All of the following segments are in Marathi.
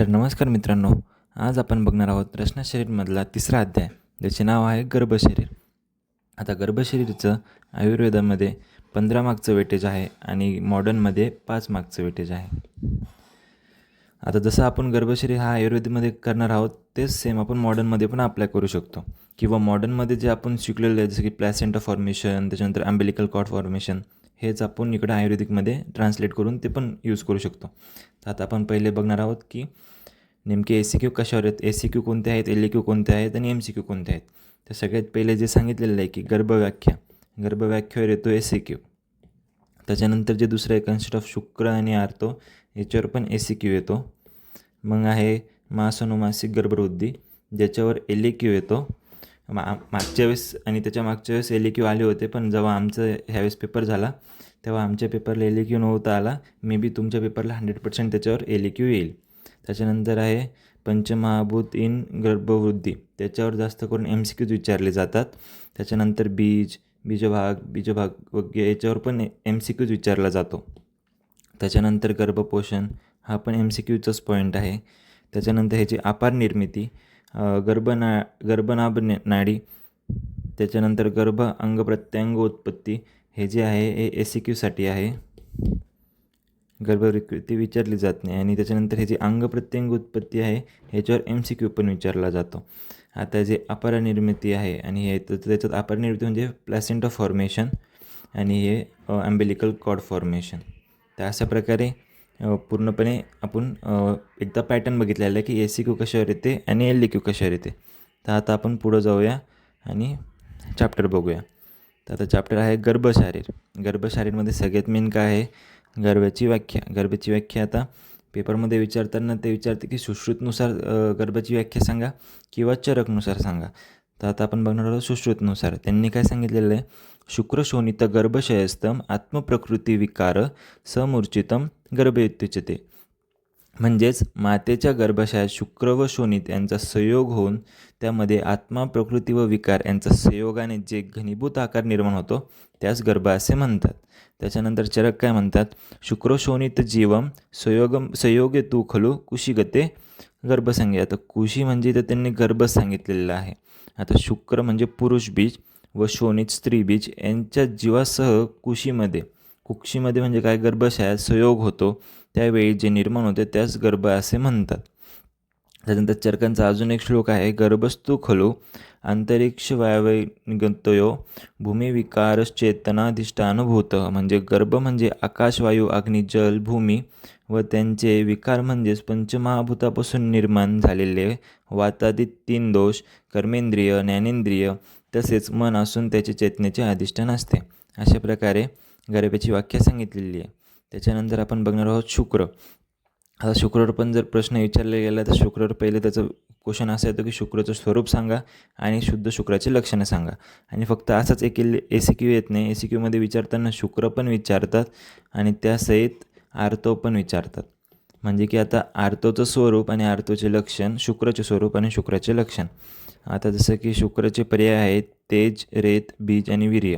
तर नमस्कार मित्रांनो आज आपण बघणार आहोत रचनाशरीरमधला तिसरा अध्याय ज्याचे नाव आहे गर्भशरीर आता गर्भशरीरचं आयुर्वेदामध्ये पंधरा मागचं वेटेज आहे आणि मॉडर्नमध्ये पाच मागचं वेटेज आहे. आता जसं आपण गर्भशरीर हा आयुर्वेदमध्ये करणार आहोत तेच सेम आपण मॉडर्नमध्ये पण अप्लाय करू शकतो. किंवा मॉडर्नमध्ये जे आपण शिकलेलं आहे जसं की प्लॅसेंटा फॉर्मेशन त्याच्यानंतर अँबेलिकल कॉट फॉर्मेशन हेच आपण इकडं आयुर्वेदिकमध्ये ट्रान्सलेट करून ते पण यूज करू शकतो. तर आता आपण पहिले बघणार आहोत की नेमके ए सी क्यू कशावर आहेत? ए सी क्यू कोणते आहेत? एल ए क्यू कोणते आहेत? आणि एम सी क्यू कोणते आहेत? तर सगळ्यात पहिले जे सांगितलेलं आहे की गर्भव्याख्या. गर्भव्याख्यावर येतो ए सी क्यू त्याच्यानंतर जे दुसरं आहे कन्सेप्ट ऑफ शुक्र आणि आरतो याच्यावर पण ए सी क्यू येतो. मग आहे मासनुमासिक गर्भवृद्धी ज्याच्यावर एल ए क्यू येतो. मा मागच्या वेळेस आणि त्याच्या मागच्या वेळेस एल क्यू आले होते पण जेव्हा आमचं ह्यावेळेस पेपर झाला तेव्हा आमच्या पेपरला एल क्यू नव्हता आला. मे बी तुमच्या पेपरला हंड्रेड पर्सेंट त्याच्यावर एल क्यू येईल. त्याच्यानंतर आहे पंचमहाभूत इन गर्भवृद्धी. त्याच्यावर जास्त करून एम सी क्यूज विचारले जातात. त्याच्यानंतर बीज बीजभाग बीजभाग वगैरे याच्यावर पण एम सी क्यूज विचारला जातो. त्याच्यानंतर गर्भपोषण हा पण एम सी क्यूचाच पॉईंट आहे. त्याच्यानंतर ह्याची अपार निर्मिती. गर्भना गर्भनाभ ने नाडी त्याच्यानंतर गर्भ अंग प्रत्यंग उत्पत्ती हे जे आहे हे ए सी क्यूसाठी आहे. गर्भविकृती विचारली जात नाही आणि त्याच्यानंतर ह्याची अंग प्रत्यंग उत्पत्ती आहे ह्याच्यावर एम सी क्यू पण विचारला जातो. आता जे अपारनिर्मिती आहे आणि हे त्याच्यात अपार निर्मिती म्हणजे ऑफ फॉर्मेशन आणि हे अम्बेलिकल कॉड फॉर्मेशन. तर अशा प्रकारे पूर्णपणे आपण एकदा पॅटर्न बघितलेला आहे की ए सी क्यू कशावर येते आणि एल डी क्यू कशावर येते. तर आता आपण पुढं जाऊया आणि चॅप्टर बघूया. तर आता चॅप्टर आहे गर्भशारीर. गर्भशारीरमध्ये सगळ्यात मेन काय आहे? गर्भाची व्याख्या. गर्भाची व्याख्या आता पेपरमध्ये विचारताना ते विचारते की सुश्रुतनुसार गर्भाची व्याख्या सांगा किंवा चरकनुसार सांगा. तर आता आपण बघणार आहोत सुश्रुतनुसार. त्यांनी काय सांगितलेलं आहे? शुक्रशोणित गर्भशयस्तम आत्मप्रकृती विकार समूर्चितम गर्भयुत्युच्यते म्हणजेच मातेच्या गर्भाशयात शुक्र व शोणित यांचा संयोग होऊन त्यामध्ये आत्मा प्रकृती व विकार यांचा संयोगाने जे घनीभूत आकार निर्माण होतो त्यास गर्भ असे म्हणतात. त्याच्यानंतर चरक काय म्हणतात? शुक्रशोनित जीवम संयोगम संयोगे तू खलू कुशीगते गर्भसंज्ञा. आता कुशी म्हणजे तर त्यांनी गर्भ सांगितलेलं आहे. आता शुक्र म्हणजे पुरुष बीज व शोणित स्त्री बीज यांच्या जीवासह कुशीमध्ये. कुक्षीमध्ये म्हणजे काय? गर्भाशयात संयोग होतो. त्यावेळी जे निर्माण होते त्यास गर्भ असे म्हणतात. त्याच्यानंतर चरकांचा अजून एक श्लोक आहे. गर्भस्तू खलू अंतरिक्ष वायवगतयो भूमिविकारश्चेतनाधिष्ठानुभूत म्हणजे गर्भ म्हणजे आकाश वायू अग्नी जल भूमी व त्यांचे विकार म्हणजेच पंचमहाभूतापासून निर्माण झालेले वातादित तीन दोष कर्मेंद्रिय ज्ञानेंद्रिय तसेच मन असून त्याचे चेतनेचे अधिष्ठान असते. अशा प्रकारे गरब्याची व्याख्या सांगितलेली आहे. त्याच्यानंतर आपण बघणार आहोत शुक्र. आता शुक्रवर पण जर प्रश्न विचारला गेला तर शुक्रवर पहिले त्याचं क्वेश्चन असं येतं की शुक्रचं स्वरूप सांगा आणि शुद्ध शुक्राचे लक्षणं सांगा. आणि फक्त असंच एक ए सी क्यू येत नाही. ए सी क्यूमध्ये विचारताना शुक्र पण विचारतात आणि त्यासहित आर्तो पण विचारतात. म्हणजे की आता आर्तोचं स्वरूप आणि आर्तोचे लक्षण शुक्रचे स्वरूप आणि शुक्राचे लक्षण. आता जसं की शुक्रचे पर्याय आहेत तेज रेत बीज आणि वीर्य.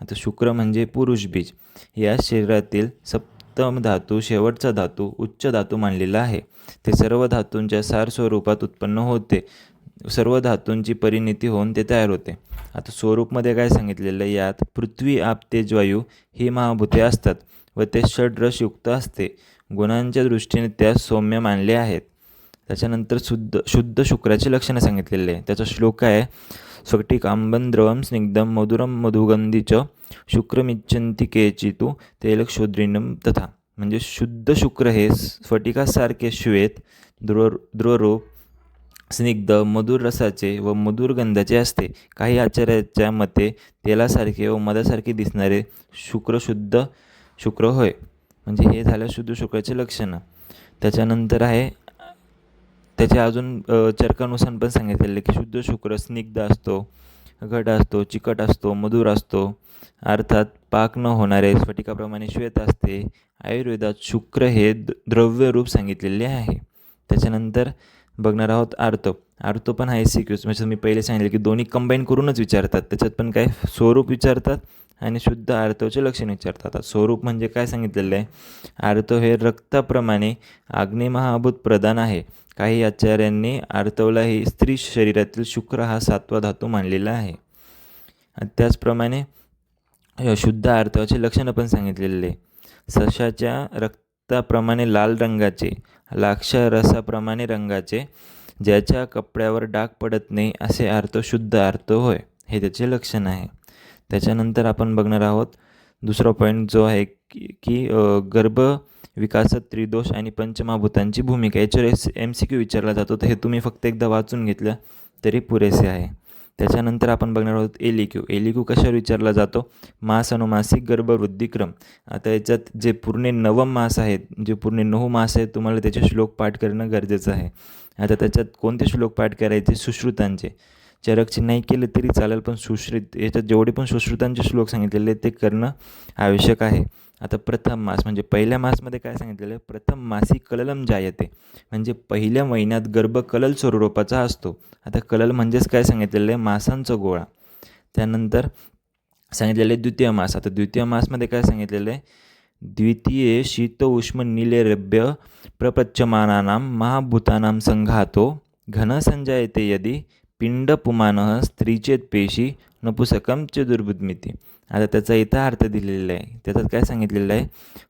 आता शुक्र म्हणजे पुरुष बीज. या शरीरातील सप्तम धातू शेवटचा धातू उच्च धातू मानलेला आहे. ते सर्व धातूंच्या सार स्वरूपात उत्पन्न होते. सर्व धातूंची परिणिती होऊन ते तयार होते. आता स्वरूपमध्ये काय सांगितलेलं आहे? यात पृथ्वी आप तेज वायू ही महाभूते असतात. व ते षड्रसयुक्त असते. गुणांच्या दृष्टीने त्यास सौम्य मानले आहेत. त्याच्यानंतर शुद्ध शुद्ध शुक्राची लक्षणं सांगितलेले आहे. त्याचा श्लोक आहे स्फटिकांबन द्रवम स्निग्धम मधुरम मधुगंधीच शुक्रमिच्छंती केचितू तेलक्षोद्रिणम तथा. म्हणजे शुद्ध शुक्र हे स्फटिकासारखे श्वेत द्रो द्रवरूप स्निग्ध मधुर रसाचे व मधुर गंधाचे असते. काही आचार्याच्या मते तेलासारखे व मधासारखे दिसणारे शुक्र शुद्ध शुक्र होय. म्हणजे हे झालं शुद्ध शुक्राचे लक्षणं. त्याच्यानंतर आहे त्याच्या अजून चर्कानुसार पण सांगितलेलं की शुद्ध शुक्र स्निग्ध असतो घट असतो चिकट असतो मधुर असतो. अर्थात पाक न होणारे स्फटिकाप्रमाणे श्वेत असते. आयुर्वेदात शुक्र हे द्रव्य रूप सांगितलेले आहे. त्याच्यानंतर बघणार आहोत आर्त तो पण आहे एस सी क्यूज म्हणजे मी पहिले सांगितलं की दोन्ही कंबाईन करूनच विचारतात. त्याच्यात पण काय स्वरूप विचारतात आणि शुद्ध आर्तवचे लक्षण विचारतात. स्वरूप म्हणजे काय सांगितलेलं आहे? आर्तव हे रक्ताप्रमाणे अग्निमहाभूत महाभूत प्रदान आहे. काही आचार्यांनी आर्तवला ही स्त्री शरीरातील शुक्र हा सातवा धातू मानलेला आहे. आणि त्याचप्रमाणे शुद्ध आर्तवाचे लक्षणं पण सांगितलेले. सशाच्या रक्ताप्रमाणे लाल रंगाचे लाक्षरसाप्रमाणे रंगाचे ज्याच्या कपड्यावर डाग पडत नाही असे अर्थ शुद्ध अर्थ होय हे त्याचे लक्षण आहे. त्याच्यानंतर आपण बघणार आहोत दुसरा पॉईंट जो आहे की की गर्भ विकासात त्रिदोष आणि पंचमहाभूतांची भूमिका. याच्यावर एस एम सी क्यू विचारला जातो तर हे तुम्ही फक्त एकदा वाचून घेतलं तरी पुरेसे आहे. त्याच्यानंतर आपण बघणार आहोत एलिक्यू एलिक्यू कशावर विचारला जातो? मास अनुमासिक गर्भवृद्धिक्रम. आता याच्यात जे पूर्ण नवम मास आहेत जे पूर्ण नऊ मास आहेत तुम्हाला त्याचे श्लोक पाठ करणं गरजेचं आहे. आता त्याच्यात कोणते श्लोक पाठ करायचे? सुश्रुतांचे. चरकचे नाही केले तरी चालेल पण सुश्रुत याच्यात जेवढे पण सुश्रुतांचे श्लोक सांगितलेले ते करणं आवश्यक आहे. आता प्रथम मास म्हणजे पहिल्या मासमध्ये काय सांगितलेलं आहे? प्रथम मासी कललम जायते. म्हणजे पहिल्या महिन्यात गर्भ कलल स्वरूपाचा असतो. आता कलल म्हणजेच काय सांगितलेलं आहे? मासांचा गोळा. त्यानंतर सांगितलेलं आहे द्वितीय मास. आता द्वितीय मासमध्ये काय सांगितलेलं आहे? द्वितीये शीत प्रपच्यमानानां महाभूतानां सङ्घातो घनसञ्जायते यदि पिण्डपुमानः स्त्री चेत् पेशी नपुसकम च दुर्बुद्मिती आता त्याचा इथं अर्थ दिलेला आहे. त्याच्यात काय सांगितलेलं आहे?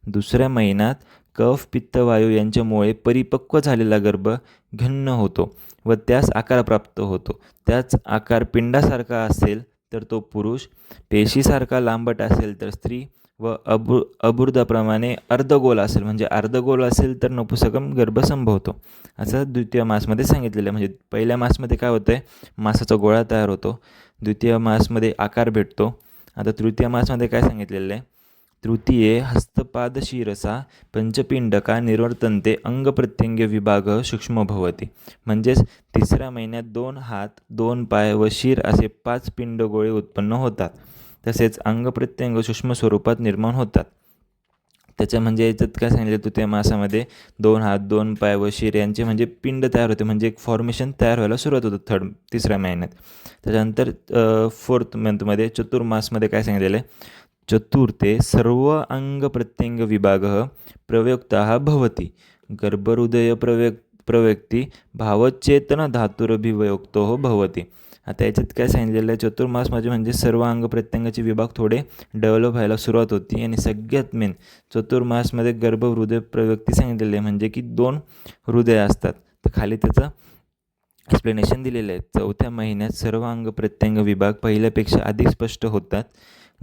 दुसऱ्या महिन्यात कफ पित्त वायू यांच्यामुळे परिपक्व झालेला गर्भ घन्न होतो व त्यास आकार प्राप्त होतो. त्याच आकार पिंडासारखा असेल तर तो पुरुष पेशीसारखा लांबट असेल तर स्त्री व अबु अबुर्दाप्रमाणे अर्धगोल असेल म्हणजे अर्धगोल असेल तर नपुसकम गर्भ संभवतो. असं द्वितीय मासमध्ये सांगितलेलं आहे. म्हणजे पहिल्या मासमध्ये काय होतं आहे मासाचा गोळा तयार होतो. द्वितीय मासमध्ये आकार भेटतो. आता तृतीय मासमध्ये काय सांगितलेलं आहे? तृतीये हस्तपाद शिरसा पंचपिंडका निर्वर्तनते अंगप्रत्यंग विभाग सूक्ष्म भवती म्हणजेच तिसऱ्या महिन्यात दोन हात दोन पाय व शिर असे पाच पिंडगोळे उत्पन्न होतात. तसेच अंगप्रत्यंग सूक्ष्म स्वरूपात निर्माण होतात. त्याच्या म्हणजे याच्यात काय सांगितलं तृतीय मासामध्ये दोन हात दोन पाय व शिर यांचे म्हणजे पिंड तयार होते. म्हणजे एक फॉर्मेशन तयार व्हायला सुरुवात होतं थर्ड तिसऱ्या महिन्यात. त्याच्यानंतर फोर्थ मंथमध्ये चतुर्मासमध्ये काय सांगितलेलं आहे? चतुर्थे सर्व अंग प्रत्यंग विभाग प्रयुक्ता भवती. गर्भहृदय प्रव्यक् प्रव्यक्ती भावचेतन धातुरभिवयुक्तो भवती. आता याच्यात काय सांगितलेलं आहे चतुर्मास म्हणजे म्हणजे सर्व अंग प्रत्यंगाचे विभाग थोडे डेव्हलप व्हायला सुरुवात होती. आणि सगळ्यात मेन चतुर्मासमध्ये गर्भ हृदय प्रव्यक्ती सांगितलेली आहे म्हणजे की दोन हृदय असतात. तर खाली त्याचं एक्सप्लेनेशन दिलेलं आहे. चौथ्या महिन्यात सर्व अंग प्रत्यंग विभाग पहिल्यापेक्षा अधिक स्पष्ट होतात.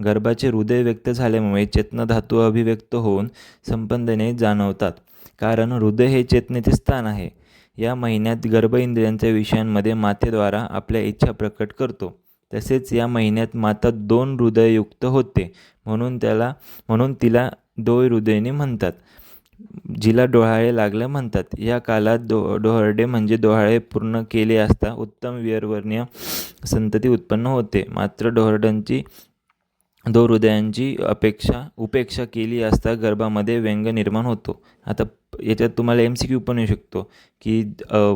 गर्भाचे हृदय व्यक्त झाल्यामुळे चेतनधातू अभिव्यक्त होऊन संपंदने जाणवतात. कारण हृदय हे चेतनेचे स्थान आहे. या महिन्यात गर्भ इंद्रियांच्या विषयांमध्ये मातेद्वारा आपल्या इच्छा प्रकट करतो. तसेच या महिन्यात माता दोन हृदययुक्त होते म्हणून त्याला म्हणून तिला दोय हृदयने म्हणतात. जिला डोहाळे लागलं म्हणतात. या कालात डो डोहरडे म्हणजे डोहाळे पूर्ण केले असता उत्तम विरवर्णीय संतती उत्पन्न होते. मात्र डोहरड्यांची दो हृदयांची अपेक्षा उपेक्षा केली असता गर्भामध्ये व्यंग निर्माण होतो. आता याच्यात तुम्हाला एम सी क्यू पण येऊ शकतो की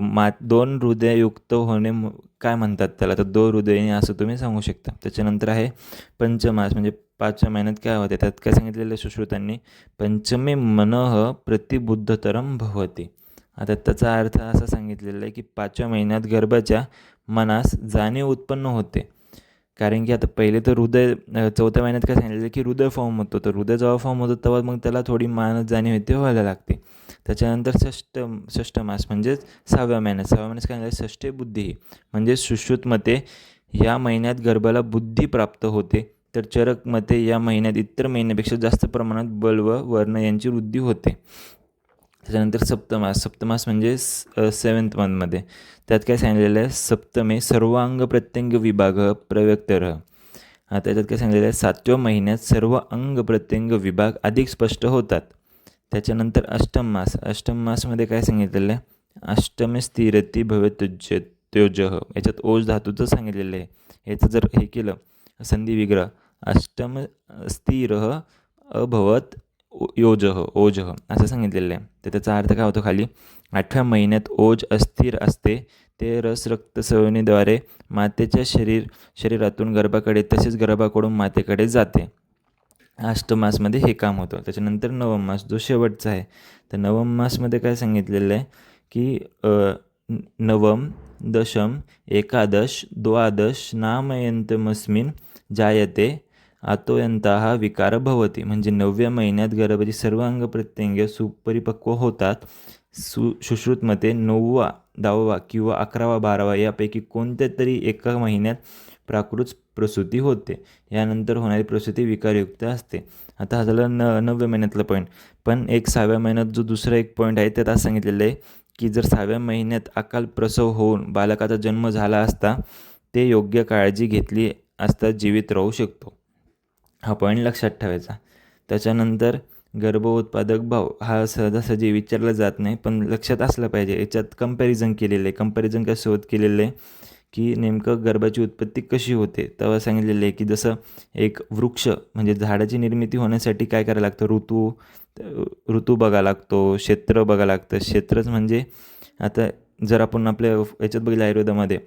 मा दोन हृदययुक्त होणे काय म्हणतात त्याला? तर दो हृदयने असं तुम्ही सांगू शकता. त्याच्यानंतर आहे पंचमास म्हणजे पाचव्या महिन्यात काय होते? त्यात काय सांगितलेलं आहे सुश्रुतांनी? पंचमे मनः प्रतिबुद्धतरम भवते. आता त्याचा अर्थ असा सांगितलेला आहे की पाचव्या महिन्यात गर्भाच्या मनास जाणीव उत्पन्न होते. कारण की आता पहिले तर हृदय चौथ्या महिन्यात काय सांगितलं की हृदय फॉर्म होतो. तर हृदय जेव्हा फॉर्म होतो तेव्हा मग त्याला थोडी मानस जाणीव येते व्हायला लागते. त्याच्यानंतर षष्ट षष्ठ मास म्हणजेच सहाव्या महिन्यात. सहाव्या महिन्यात काय सांगितलं षष्ठे बुद्धी म्हणजे सुश्रुतमते या महिन्यात गर्भाला बुद्धी प्राप्त होते. तर चरकमते या महिन्यात इतर महिन्यापेक्षा जास्त प्रमाणात बल व वर्ण यांची वृद्धी होते. त्याच्यानंतर सप्तमास सप्तमास म्हणजे सेवन्थ मंथमध्ये त्यात काय सांगितलेलं आहे? सप्तमे सर्वांग प्रत्यंग विभाग प्रव्यक्तर हा त्याच्यात काय सांगितलेलं आहे? सातव्या महिन्यात सर्व अंग प्रत्यंग विभाग अधिक स्पष्ट होतात. त्याच्यानंतर अष्टम मास. अष्टम मासमध्ये काय सांगितलेलं आहे? अष्टमे स्थिरती भवत्युज त्योज याच्यात ओज धातूचं सांगितलेलं आहे. याचं जर हे केलं संधी विग्रह अष्टम स्थिर अभवत योजह ओजह असं सांगितलेलं आहे. तर त्याचा अर्थ काय होतो खाली? आठव्या महिन्यात ओज अस्थिर असते. ते रस रक्तसवणीद्वारे मातेच्या शरीर शरीरातून गर्भाकडे तसेच गर्भाकडून मातेकडे जाते. अष्टमासमध्ये हे काम होतं. त्याच्यानंतर नवम मास जो शेवटचा आहे. तर नवम मासमध्ये काय सांगितलेलं आहे की नवम दशम एकादश द्वादश नामयंतमस्मिन जायते आतोयंता विकार भवती. म्हणजे नवव्या महिन्यात गर्भाची सर्व अंग प्रत्यंग सुपरिपक्व होतात. सु सुश्रुतमते नववा दहावा किंवा अकरावा बारावा यापैकी कोणत्या तरी एका महिन्यात प्राकृत प्रसूती होते. यानंतर होणारी प्रसूती विकारयुक्त असते. आता हा झाला न नवव्या महिन्यातला पॉईंट पण एक सहाव्या महिन्यात जो दुसरा एक पॉईंट आहे त्यात असं सांगितलेलं आहे की जर सहाव्या महिन्यात अकाल प्रसव होऊन बालकाचा जन्म झाला असता ते योग्य काळजी घेतली असता जीवित राहू शकतो. हा पॉईंट लक्षात ठेवायचा. त्याच्यानंतर गर्भोत्पादक भाव हा सहजासहजी विचारला जात नाही पण लक्षात असलं पाहिजे. याच्यात कंपॅरिझन केलेलं आहे कंपॅरिझन कसोबत केलेलं आहे की नेमकं गर्भाची उत्पत्ती कशी होते. तेव्हा सांगितलेलं आहे की जसं एक वृक्ष म्हणजे झाडाची निर्मिती होण्यासाठी काय करायला लागतं? ऋतू ऋतू बघा लागतो क्षेत्र बघा लागतं. क्षेत्रच म्हणजे आता जर आपण आपल्या याच्यात बघितलं आयुर्वेदामध्ये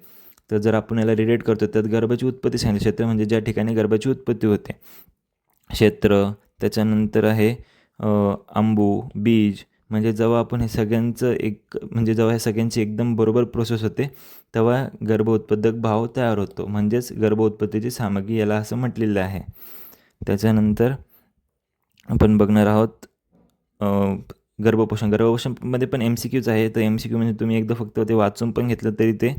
तर जर आपण याला रिलेट करतो त्यात गर्भाची उत्पत्ती सांगितली. क्षेत्र म्हणजे ज्या ठिकाणी गर्भाची उत्पत्ती होते. क्षेत्र त्याच्यानंतर आहे आंबू बीज म्हणजे जेव्हा आपण हे सगळ्यांचं एक म्हणजे जेव्हा हे सगळ्यांची एकदम बरोबर प्रोसेस होते तेव्हा गर्भउत्पादक भाव तयार होतो. म्हणजेच गर्भउत्पत्तीची सामग्री याला असं म्हटलेलं आहे. त्याच्यानंतर आपण बघणार आहोत गर्भपोषण. गर्भपोषणमध्ये पण एम सी क्यूच आहे तर एम सी क्यू म्हणजे तुम्ही एकदा फक्त ते वाचून पण घेतलं तरी ते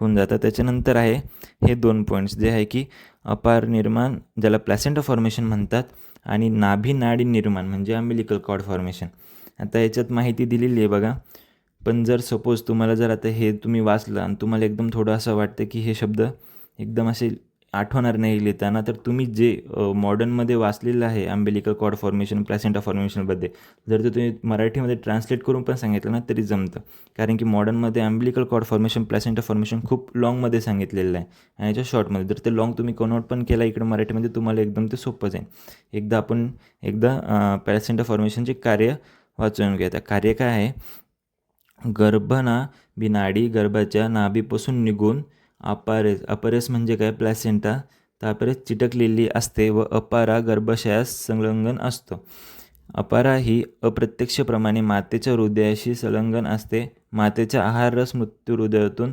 होऊन जातं. त्याच्यानंतर आहे हे दोन पॉईंट्स जे आहे की अपार निर्माण ज्याला प्लॅसेंटा फॉर्मेशन म्हणतात आणि नाभी नाडी निर्माण म्हणजे अम्बिलिकल कॉड फॉर्मेशन आता याच्यात माहिती दिलेली आहे बघा. पण जर सपोज तुम्हाला जर आता हे तुम्ही वाचलं आणि तुम्हाला एकदम थोडं असं वाटतं की हे शब्द एकदम असे आठवणार नाही लिहिताना तर तुम्ही जे मॉडर्नमध्ये वाचलेलं आहे अम्बिलिकल कॉड फॉर्मेशन प्लॅसेंटा फॉर्मेशनमध्ये जर ते तुम्ही मराठीमध्ये ट्रान्सलेट करून पण सांगितलं ना तरी जमतं. कारण की मॉडर्नमध्ये umbilical cord formation placenta formation खूप लॉंगमध्ये सांगितलेलं आहे. आणि याच्या शॉर्टमध्ये जर ते लॉंग तुम्ही कन्वर्ट पण केला इकडं मराठीमध्ये तुम्हाला एकदम ते सोपं जाईल. एकदा आपण एकदा प्लॅसेंटा फॉर्मेशनचे कार्य वाचून घ्या त्या कार्य काय आहे? गर्भना बिनाडी गर्भाच्या नाभीपासून निघून अपारेस अपारेस म्हणजे काय? प्लॅसेंटा. तापरेस चिटकलेली असते व अपारा गर्भाशयास संलग्न असतो. अपारा ही अप्रत्यक्षप्रमाणे मातेच्या हृदयाशी संलग्न असते. मातेच्या आहार रस मृत्यू हृदयातून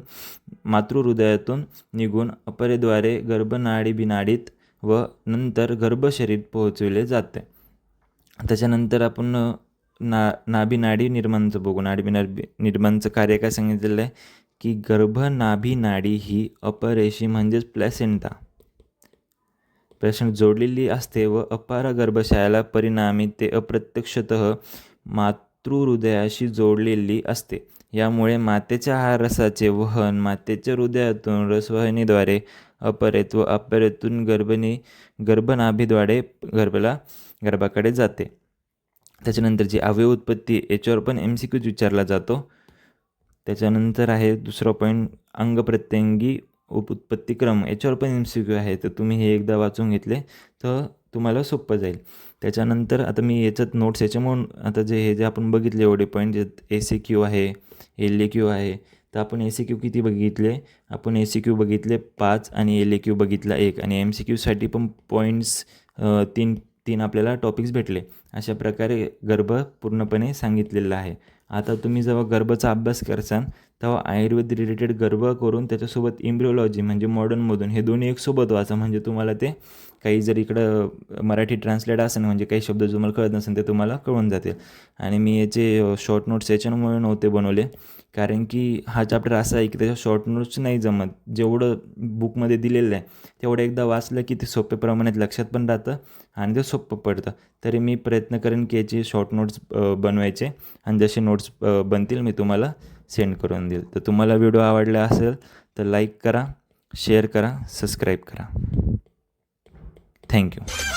मातृहृदयातून निघून अपरेद्वारे गर्भनाडी बिनाडीत व नंतर गर्भशरीर पोहोचविले जाते. त्याच्यानंतर आपण ना नाभीनाडी निर्माणचं बघू. नाडी नाडी निर्माणचं कार्य काय सांगितलेलं आहे? की गर्भनाभी नाडी ही अपरेशी म्हणजेच प्लॅसेंटा. प्लॅसेंट जोडलेली असते व अपार गर्भाशयाला परिणामी ते अप्रत्यक्षतः मातृहृदयाशी जोडलेली असते. यामुळे मातेच्या आहार रसाचे वहन मातेच्या हृदयातून रसवहिनीद्वारे अपरेत व अपरेतून गर्भनी गर्भनाभीद्वारे गर्भाला गर्भाकडे जाते. त्याच्यानंतर जी अवयव उत्पत्ती याच्यावर पण एम सी क्यूज विचारला जातो. त्याच्यानंतर आहे दुसरा पॉईंट अंग प्रत्यंगी उप उत्पत्तिक्रम याच्यावर पण एम सी क्यू आहे. तर तुम्ही हे एकदा वाचून घेतले तर तुम्हाला सोपं जाईल. त्याच्यानंतर आता मी याच्यात नोट्स याच्यामुळून आता जे हे जे आपण बघितले एवढे पॉईंट जे ए सी क्यू आहे एल ए क्यू आहे तर आपण ए सी क्यू किती बघितले? आपण ए सी क्यू बघितले पाच आणि एल ए क्यू बघितला एक. आणि एम सी क्यूसाठी पण पॉईंट्स तीन तीन आपल्याला टॉपिक्स भेटले. अशा प्रकारे गर्भ पूर्णपणे सांगितलेलं आहे. आता तुम्ही जेव्हा गर्भचा अभ्यास करसाल तेव्हा आयुर्वेद रिलेटेड गर्भ करून त्याच्यासोबत इम्ब्रिओलॉजी म्हणजे मॉडर्नमधून हे दोन्ही एकसोबत वाचा म्हणजे तुम्हाला ते काही जर इकडं मराठी ट्रान्सलेट असेल म्हणजे काही शब्द तुम्हाला कळत नसेल ते तुम्हाला कळून जातील. आणि मी याचे शॉर्ट नोट्स याच्यामुळे नव्हते बनवले. कारण की हा चॅप्टर असा आहे की त्याच्या शॉर्ट नोट्स नाही जमत. जेवढं बुकमध्ये दिलेलं आहे तेवढं एकदा वाचलं की ते सोप्या प्रमाणात लक्षात पण राहतं आणि ते सोपं पडतं. तरी मी प्रयत्न करेन की याचे शॉर्ट नोट्स बनवायचे. आणि जसे नोट्स बनतील मी तुम्हाला सेंड करून देईल. तर तुम्हाला व्हिडिओ आवडला असेल तर लाईक करा शेअर करा सबस्क्राईब करा. Thank you.